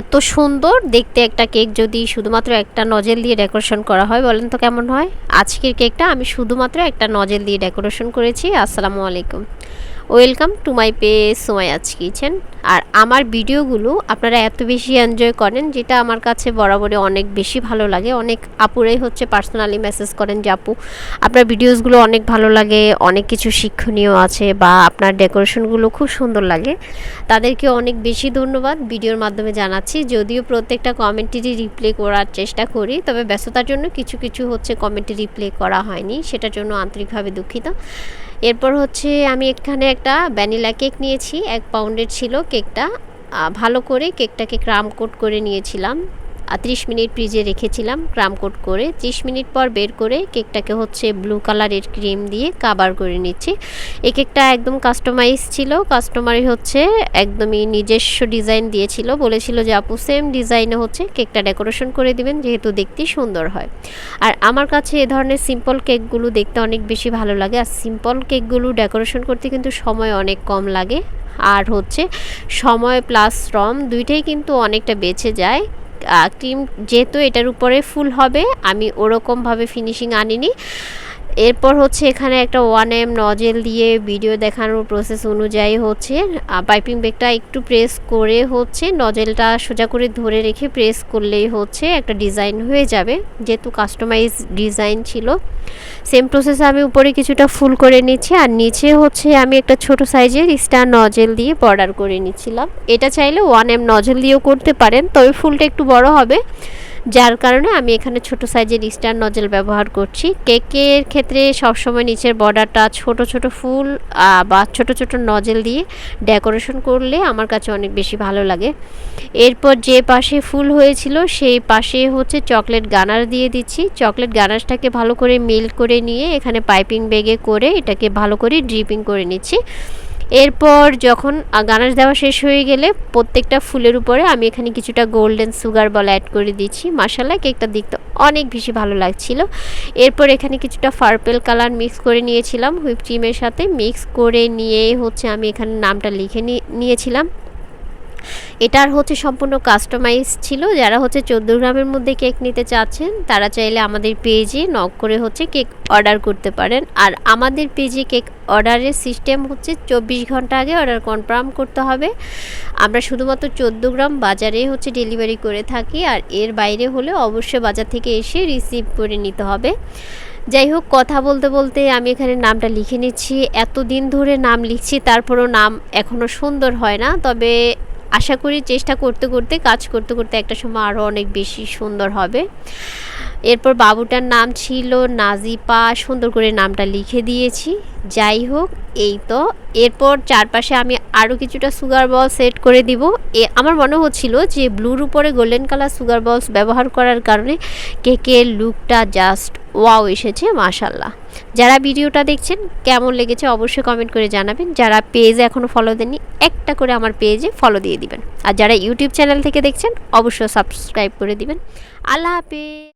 এত সুন্দর দেখতে একটা কেক যদি শুধুমাত্র একটা নজেল দিয়ে ডেকোরেশন করা হয়, বলেন তো কেমন হয়? আজকের কেকটা আমি শুধুমাত্র একটা নজেল দিয়ে ডেকোরেশন করেছি, আসসালামু আলাইকুম। Welcome to my page Somayaj kitchen. আর আমার ভিডিওগুলো আপনারা এত বেশি এনজয় করেন যেটা আমার কাছে বরাবরই অনেক বেশি ভালো লাগে। অনেক আপুরাই হচ্ছে পার্সোনালি মেসেজ করেন যে, আপু, আপনার ভিডিওসগুলো অনেক ভালো লাগে, অনেক কিছু শিক্ষণীয় আছে বা আপনার ডেকোরেশনগুলো খুব সুন্দর লাগে। তাদেরকে অনেক বেশি ধন্যবাদ ভিডিওর মাধ্যমে জানাচ্ছি। যদিও প্রত্যেকটা কমেন্টেরই রিপ্লে করার চেষ্টা করি, তবে ব্যস্ততার জন্য কিছু কিছু হচ্ছে কমেন্টে রিপ্লে করা হয়নি, সেটার জন্য আন্তরিকভাবে দুঃখিত। এরপর হচ্ছে আমি এখানে একটা ভ্যানিলা কেক নিয়েছি, এক পাউন্ডের ছিল কেকটা। ভালো করে কেকটাকে ক্রাম কোট করে নিয়েছিলাম। ত্রিশ মিনিট ফ্রিজে রেখেছিলাম, ক্রাম কোট করে। ত্রিশ মিনিট পর বের করে কেকটাকে হচ্ছে ব্লু কালারের ক্রিম দিয়ে কাবার করে নিচ্ছি। এই কেকটা একদম কাস্টমাইজ ছিল। কাস্টমারই হচ্ছে একদমই নিজস্ব ডিজাইন দিয়েছিল। বলেছিল যে, আপু সেম ডিজাইনে হচ্ছে কেকটা ডেকোরেশন করে দিবেন, যেহেতু দেখতে সুন্দর হয়। আর আমার কাছে এ ধরনের সিম্পল কেকগুলো দেখতে অনেক বেশি ভালো লাগে। আর সিম্পল কেকগুলো ডেকোরেশন করতে কিন্তু সময় অনেক কম লাগে। আর হচ্ছে সময় প্লাস শ্রম দুইটাই কিন্তু অনেকটা বেঁচে যায়। ক্রিম যেহেতু এটার উপরে ফুল হবে আমি ওরকমভাবে ফিনিশিং আনিনি। এরপর হচ্ছে এখানে একটা ওয়ান এম নজেল দিয়ে ভিডিও দেখানোর প্রসেস অনুযায়ী হচ্ছে পাইপিং ব্যাগটা একটু প্রেস করে হচ্ছে নজেলটা সোজা করে ধরে রেখে প্রেস করলেই হচ্ছে একটা ডিজাইন হয়ে যাবে, যেহেতু কাস্টমাইজ ডিজাইন ছিল। সেম প্রসেসে আমি উপরে কিছুটা ফুল করে নিচ্ছি, আর নিচে হচ্ছে আমি একটা ছোট সাইজের স্টার নজেল দিয়ে বর্ডার করে নিচ্ছিলাম। এটা চাইলে ওয়ান এম নজেল দিয়েও করতে পারেন, তবে ফুলটা একটু বড় হবে। যার কারণে আমি এখানে ছোট সাইজের স্টার নজেল ব্যবহার করছি। কেকের ক্ষেত্রে সবসময় নিচের বর্ডারটা ছোট ছোট ফুল বা ছোট ছোট নজেল দিয়ে ডেকোরেশন করলে আমার কাছে অনেক বেশি ভালো লাগে। এরপর যে পাশে ফুল হয়েছিল, সেই পাশে হচ্ছে চকলেট গানার দিয়ে দিচ্ছি। চকলেট গানারটাকে ভালো করে মিল করে নিয়ে এখানে পাইপিং ব্যাগে করে এটাকে ভালো করে ড্রিপিং করে নিচ্ছি। এরপর যখন গানাশ দেওয়া শেষ হয়ে গেলে প্রত্যেকটা ফুলের উপরে আমি এখানে কিছুটা গোল্ডেন সুগার বল অ্যাড করে দিচ্ছি মাসালা কেকটা দেখতে অনেক বেশি ভালো লাগছিল। এরপর এখানে কিছুটা পার্পেল কালার মিক্স করে নিয়েছিলাম। হুইপ ক্রিমের সাথে মিক্স করে নিয়ে হচ্ছে আমি এখানে নামটা লিখে নিয়েছিলাম। এটার হচ্ছে সম্পূর্ণ কাস্টমাইজ ছিল। যারা হচ্ছে চোদ্দ গ্রামের মধ্যে কেক নিতে চাচ্ছেন, তারা চাইলে আমাদের পেজে নক করে হচ্ছে কেক অর্ডার করতে পারেন। আর আমাদের পেজে কেক অর্ডারের সিস্টেম হচ্ছে চব্বিশ ঘণ্টা আগে অর্ডার কনফার্ম করতে হবে। আমরা শুধুমাত্র চোদ্দ গ্রাম বাজারে হচ্ছে ডেলিভারি করে থাকি আর এর বাইরে হলে অবশ্যই বাজার থেকে এসে রিসিভ করে নিতে হবে। যাই হোক, কথা বলতে বলতে আমি এখানে নামটা লিখে নিচ্ছি। এতদিন ধরে নাম লিখছি, তারপরও নাম এখনও সুন্দর হয় না। তবে আশা করি চেষ্টা করতে করতে, কাজ করতে করতে একটা সময় আরও অনেক বেশি সুন্দর হবে। এরপর বাবুটার নাম ছিল নাজিপা, সুন্দর করে নামটা লিখে দিয়েছি। যাই হোক, এই তো। এরপর চারপাশে আমি আরও কিছুটা সুগার বল সেট করে দিব। এ, আমার মনে হচ্ছিল যে ব্লুর উপরে গোল্ডেন কালার সুগার বলস ব্যবহার করার কারণে কেকের লুকটা জাস্ট ওয়াও এসেছে মাশাল্লাহ যারা ভিডিওটা দেখছেন, কেমন লেগেছে অবশ্যই কমেন্ট করে জানাবেন। যারা পেজ এখনও ফলো দেননি, একটা করে আমার পেজে ফলো দিয়ে দিবেন। আর যারা ইউটিউব চ্যানেল থেকে দেখছেন, অবশ্যই সাবস্ক্রাইব করে দিবেন। আল্লাহ হাফেজ।